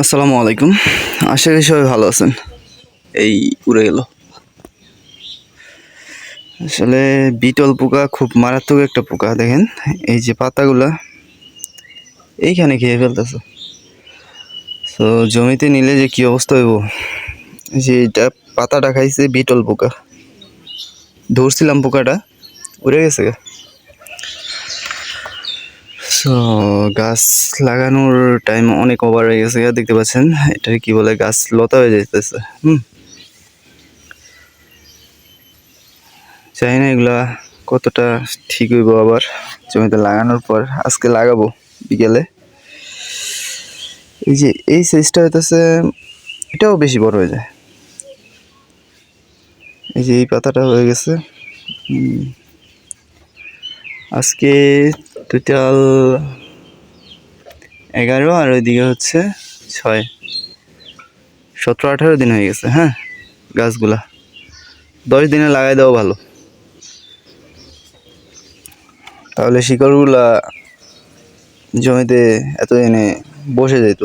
আসসালামু আলাইকুম। আশা করি সবাই ভালো আছেন। এই উড়ে গেল। আসলে বিটল পোকা খুব মারাত্মক একটা পোকা, দেখেন। এই যে পাতাগুলা, এইখানে খেয়ে ফেলতেছে। তো জমিতে নিলে যে কি অবস্থা হইব? যে এটা পাতাটা খাইছে বিটল পোকা। ধরছিলাম পোকাটা, উড়ে গেছে গা। সো গাছ লাগানোর টাইম অনেক ওভার হয়ে গেছে। দেখতে পাচ্ছেন এটা কি বলে, গাছ লতা হয়ে যেতেছে হুম। জানি না এগুলা কতটা ঠিক হইব আবার। জমিতে লাগানোর পর আজকে লাগাবো বিকেলে। এই যে, এই সাইজটা হইতেছে, এটাও বেশি বড় হয়ে যায়। এই যে, এই পাতাটা হয়ে গেছে। আজকে টোটাল এগারো আর ওইদিকে হচ্ছে ছয়। সতেরো, আঠারো দিন হয়ে গেছে হ্যাঁ? গাছগুলা। দশ দিনে লাগাই দেওয়া ভালো। তাহলে শিকড়গুলা জমিতে এত এনে বসে যেত।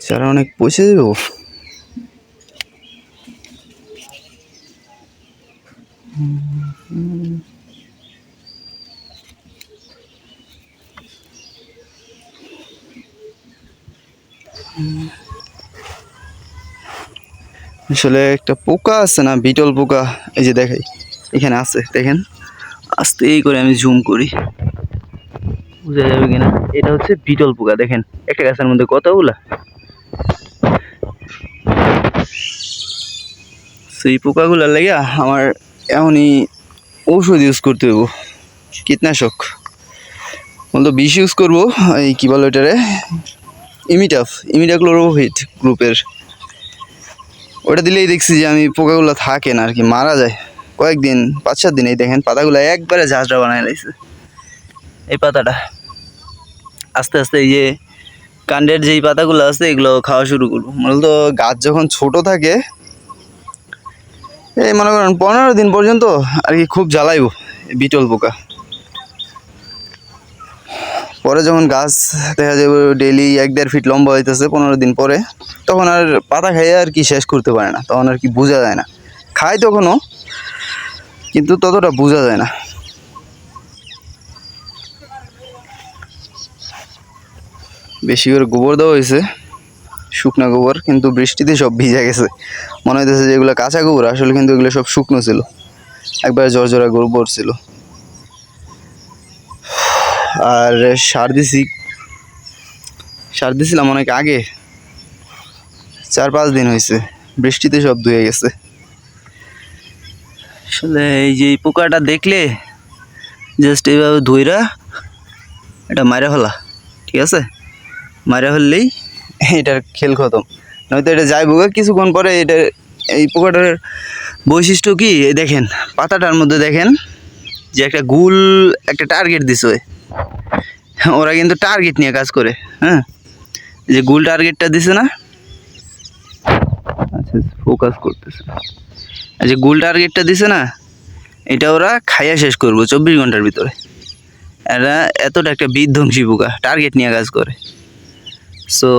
চারা অনেক পচে দেবো আসলে একটা পোকা আছে না, বিটল পোকা, এই যে দেখাই, এখানে আছে, দেখেন। আস্তে এই করে আমি জুম করি। বোঝা যাবে কিনা? এটা হচ্ছে বিটল পোকা, দেখেন, একটা গাছের মধ্যে কতগুলা? সেই পোকাগুলা লেগে আমার এমনই ঔষধ ইউজ করতে হইব, কীটনাশক। বলতো বিষ ইউজ করব, এই কী বলো এটারে ইমিটাফ ইমিটাক্লোরোহিট গ্রুপের ওটা দিলেই দেখছি যে আমি পোকাগুলো থাকে না আর কি, মারা যায়। কয়েকদিন পাঁচ সাত দিন এই দেখেন, পাতাগুলো একবারে ঝাঁঝরা বানায় লাগছে এই পাতাটা। আস্তে আস্তে এই যে কাণ্ডের যেই পাতাগুলো আছে, এগুলো খাওয়া শুরু করব। মূলত গাছ যখন ছোট থাকে, এই মনে করেন পনেরো দিন পর্যন্ত আর কি খুব জ্বালাইব, বিটল পোকা। পরে যখন গাছ দেখা যাবে ডেলি এক দেড় ফিট লম্বা হইতেছে পনেরো দিন পরে, তখন আর পাতা খাইয়ে আর কি শেষ করতে পারে না, তখন আর কি বোঝা যায় না। খায় তখনও, কিন্তু ততটা বোঝা যায় না। বেশি করে গোবর দেওয়া হয়েছে, শুকনা গোবর, কিন্তু বৃষ্টিতে সব ভিজে গেছে। মনে হইতেছে যে এগুলো কাঁচা গোবর, আসলে কিন্তু এগুলো সব শুকনো ছিল। একবার জর্জরা গোবর ছিল। আর সার দিছি। সার দিছিলাম অনেক আগে। চার পাঁচ দিন হয়েছে বৃষ্টিতে সব ধুয়ে গেছে। আসলে এই যে পোকাটা দেখলে জাস্ট এইভাবে ধুইরা এটা মারা ফেলা ঠিক আছে? মারা ফেললেই এটার খেল খতম। নয়তো এটা যাই গা, কিছুক্ষণ পরে এটা এই পোকাটার বৈশিষ্ট্য কি? দেখেন পাতাটার মধ্যে দেখেন যে একটা গুল একটা টার্গেট দিছে ওরা কিন্তু টার্গেট নিয়ে কাজ করে হ্যাঁ? যে গুল টার্গেটটা দিছে না? আচ্ছা ফোকাস করতেছে। যে গুল টার্গেটটা দিছে না, এটা ওরা খাইয়া শেষ করব চব্বিশ ঘণ্টার ভিতরে। এরা এতটা একটা বিধ্বংসী পোকা টার্গেট নিয়ে কাজ করে। সো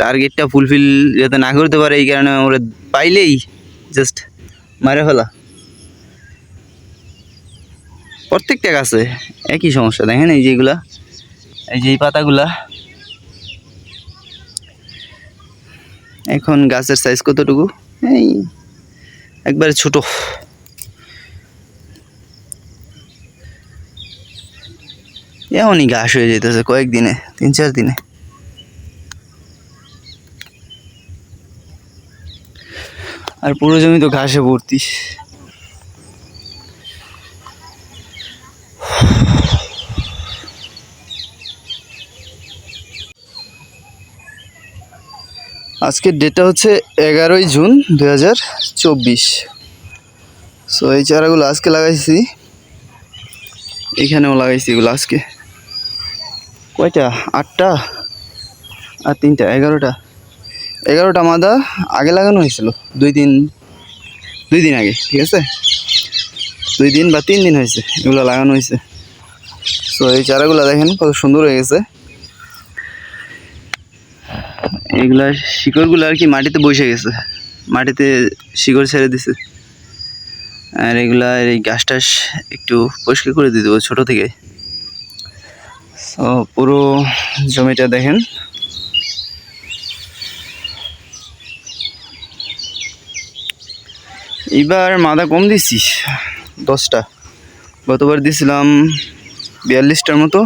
টার্গেটটা ফুলফিল যাতে না করতে পারে, এই কারণে ওরা পাইলেই জাস্ট মারে ফেলা। প্রত্যেকটা গাছে একই সমস্যা, দেখেন এই যেগুলা এই যে পাতাগুলা। এখন গাছের সাইজ কতটুকু? এই একবারে ছোট। এমনই ঘাস হয়ে যেতেছে কয়েকদিনে, তিন চার দিনে। আর পুরো জমি তো ঘাসে ভর্তি। আজকের ডেটটা হচ্ছে এগারোই জুন দু হাজার চব্বিশ। সো এই চারাগুলো আজকে লাগাইছি। এখানেও লাগাইছি এগুলো আজকে। কয়টা? আটটা? আর তিনটা? এগারোটা? এগারোটা মাদা আগে লাগানো হয়েছিল। দুই দিন দুই দিন আগে, ঠিক আছে? দুই দিন বা তিন দিন হয়েছে এগুলো লাগানো হয়েছে। সো এই চারাগুলো দেখেন কত সুন্দর হয়ে গেছে। এগুলা শিকড়গুলো আর কি মাটিতে বসে গেছে। মাটিতে শিকড় ছেড়ে দিছে। আর এগুলা এই গাছ টাছ একটু পরিষ্কার করে দিয়ে দেবো ছোটো থেকে। পুরো জমিটা দেখেন। এবার মাদা কম দিচ্ছি, দশটা। গতবার দিছিলাম বিয়াল্লিশটার মতো,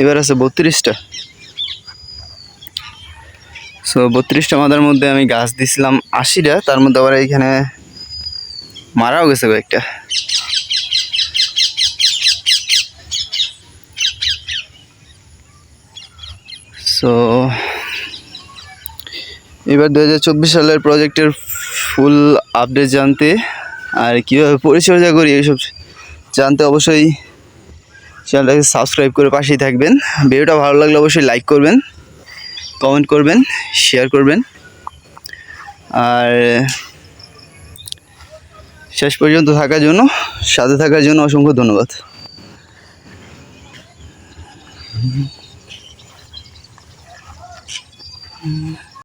এবার আছে বত্রিশটা। সো বত্রিশটা মাদার মধ্যে আমি গাছ দিছিলাম আশিটা, তার মধ্যে আবার এইখানে মারাও গেছে কয়েকটা। সো এবার দু হাজার চব্বিশ সালের প্রজেক্টের ফুল আপডেট জানতে, আর কীভাবে পরিচর্যা করি এইসব জানতে অবশ্যই চ্যানেলটাকে সাবস্ক্রাইব করে পাশেই থাকবেন। ভিডিওটা ভালো লাগলে অবশ্যই লাইক করবেন। কমেন্ট করবেন শেয়ার করবেন। আর শেষ পর্যন্ত থাকার জন্য সাথে থাকার জন্য অসংখ্য ধন্যবাদ।